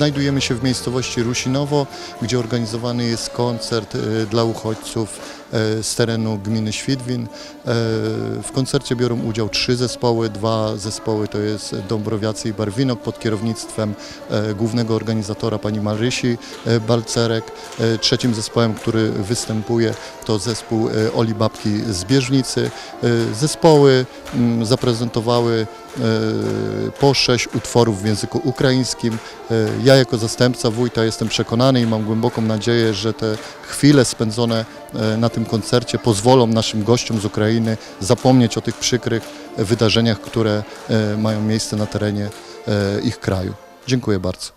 Znajdujemy się w miejscowości Rusinowo, gdzie organizowany jest koncert e, dla uchodźców e, z terenu gminy Świdwin. E, W koncercie biorą udział trzy zespoły. Dwa zespoły to jest Dąbrowiacy i Barwinok pod kierownictwem głównego organizatora pani Marysi Balcerek. Trzecim zespołem, który występuje to zespół Oli Babki z Bieżnicy. Zespoły mm, zaprezentowały po sześć utworów w języku ukraińskim. Ja jako zastępca wójta jestem przekonany i mam głęboką nadzieję, że te chwile spędzone e, na tym koncercie pozwolą naszym gościom z Ukrainy zapomnieć o tych przykrych wydarzeniach, które e, mają miejsce na terenie e, ich kraju. Dziękuję bardzo.